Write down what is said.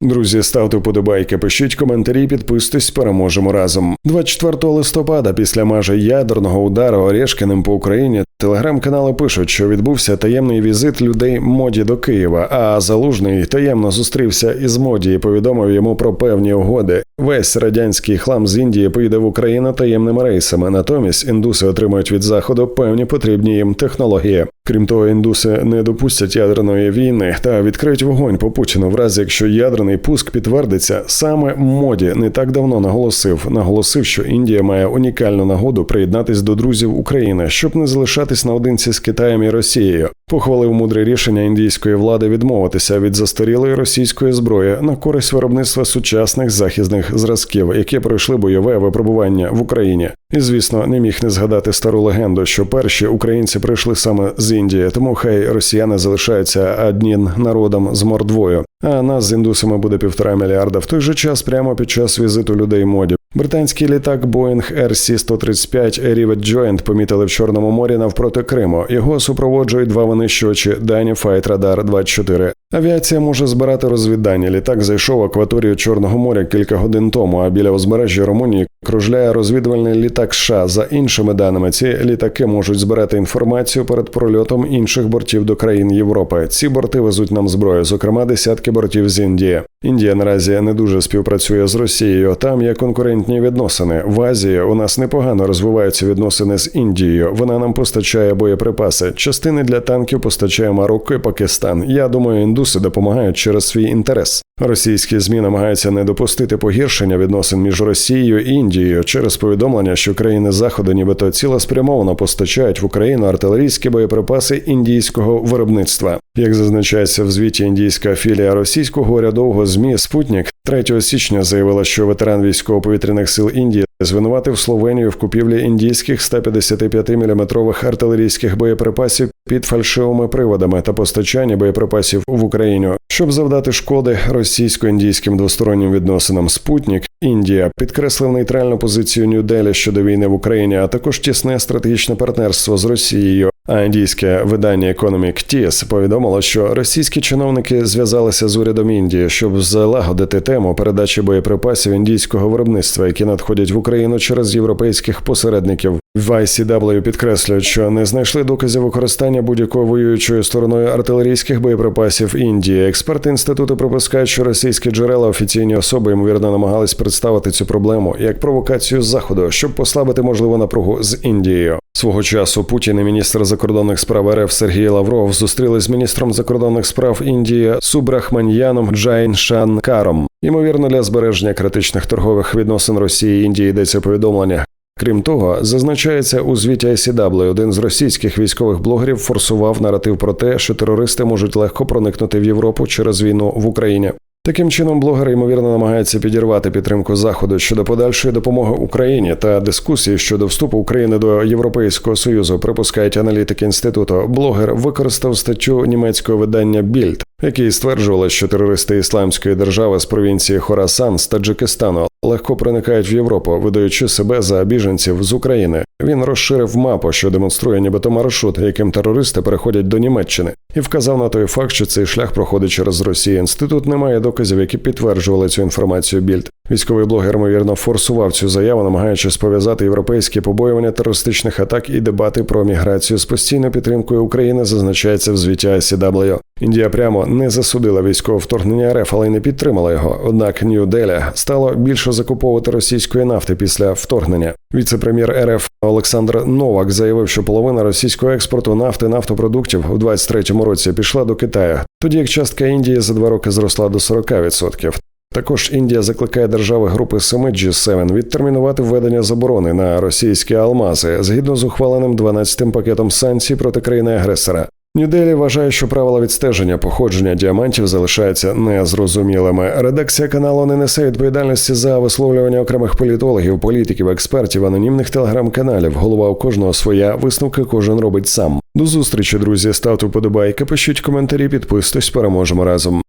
Друзі, ставте вподобайки, пишіть коментарі, підписуйтесь, переможемо разом. 24 листопада, після майже ядерного удару Орешкіним по Україні, телеграм-канали пишуть, що відбувся таємний візит людей моді до Києва. А залужний таємно зустрівся із моді і повідомив йому про певні угоди. Весь радянський хлам з Індії поїде в Україну таємними рейсами. Натомість індуси отримають від заходу певні потрібні їм технології. Крім того, індуси не допустять ядерної війни та відкриють вогонь по Путіну, в разі якщо ядерний пуск підтвердиться. Саме моді не так давно наголосив. Наголосив, що Індія має унікальну нагоду приєднатись до друзів України, щоб не залишатись наодинці з Китаєм і Росією. Похвалив мудре рішення індійської влади відмовитися від застарілої російської зброї на користь виробництва сучасних захисних зразків, які пройшли бойове випробування в Україні. І звісно, не міг не згадати стару легенду, що перші українці прийшли саме з Індії, тому хай росіяни залишаються одним народом з мордвою. А нас з індусами буде півтора мільярда. В той же час, прямо під час візиту людей моді. Британський літак Boeing RC-135 Rivet Joint помітили в Чорному морі навпроти Криму. Його супроводжують два винищувачі Дані Файт Радар 24 Авіація може збирати розвіддання. Літак зайшов в акваторію Чорного моря кілька годин тому. А біля узбережжя Румунії кружляє розвідувальний літак. США. за іншими даними, ці літаки можуть збирати інформацію перед прольотом інших бортів до країн Європи. Ці борти везуть нам зброю, зокрема десятки бортів з Індії. Індія наразі не дуже співпрацює з Росією. Там є конкурентні відносини. В Азії у нас непогано розвиваються відносини з Індією. Вона нам постачає боєприпаси. Частини для танків постачає Марокко і Пакистан. Я думаю, індуси допомагають через свій інтерес. Російські змі намагаються не допустити погіршення відносин між Росією і Індією через повідомлення, що країни заходу, нібито цілеспрямовано постачають в Україну артилерійські боєприпаси індійського виробництва. Як зазначається в звіті індійська філія російського урядового змі Спутник 3 січня заявила, що ветеран військово-повітряних сил Індії звинуватив Словенію в купівлі індійських 155 мм артилерійських боєприпасів під фальшивими приводами та постачання боєприпасів в Україну, щоб завдати шкоди російсько-індійським двостороннім відносинам. Спутник Індія підкреслив нейтральну позицію Нью-Делі щодо війни в Україні, а також тісне стратегічне партнерство з Росією. А індійське видання Economic Tis повідомило, що російські чиновники зв'язалися з урядом Індії, щоб залагодити тему передачі боєприпасів індійського виробництва, які надходять в Україну через європейських посередників. В підкреслюють, що не знайшли доказів використання будь-якою воюючою стороною артилерійських боєприпасів Індії. Експерти інституту припускають, що російські джерела офіційні особи ймовірно намагались представити цю проблему як провокацію заходу, щоб послабити можливу напругу з Індією. Свого часу Путін і міністр закордонних справ РФ Сергій Лавров зустрілись з міністром закордонних справ Індії Субрахманьяном Джайн Шанкаром. Ймовірно, для збереження критичних торгових відносин Росії і Індії йдеться повідомлення. Крім того, зазначається у звіті ICW, один з російських військових блогерів форсував наратив про те, що терористи можуть легко проникнути в Європу через війну в Україні. Таким чином, блогер ймовірно намагається підірвати підтримку заходу щодо подальшої допомоги Україні та дискусії щодо вступу України до Європейського союзу. Припускають аналітики інституту. Блогер використав статтю німецького видання Більд, які стверджували, що терористи ісламської держави з провінції Хорасан з Таджикистану легко проникають в Європу, видаючи себе за біженців з України. Він розширив мапу, що демонструє, нібито маршрут, яким терористи переходять до Німеччини, і вказав на той факт, що цей шлях проходить через Росію. Інститут не має доказів, які підтверджували цю інформацію. Більд військовий блогер ймовірно форсував цю заяву, намагаючись пов'язати європейські побоювання терористичних атак і дебати про міграцію з постійною підтримкою України. Зазначається в звіті ICW. Індія прямо не засудила військове вторгнення РФ, але й не підтримала його. Однак Нью-Делі стало більше закуповувати російської нафти після вторгнення. Віце-прем'єр РФ Олександр Новак заявив, що половина російського експорту нафти нафтопродуктів у 2023 році пішла до Китаю, тоді як частка Індії за два роки зросла до 40%. Також Індія закликає держави групи 7 G7 відтермінувати введення заборони на російські алмази згідно з ухваленим 12-тим пакетом санкцій проти країни-агресора. Нью-Делі вважає, що правила відстеження походження діамантів залишаються незрозумілими. Редакція каналу не несе відповідальності за висловлювання окремих політологів, політиків, експертів, анонімних телеграм-каналів. Голова у кожного своя висновки кожен робить сам. До зустрічі, друзі. Ставте вподобайки, пишіть коментарі, підписуйтесь, переможемо разом.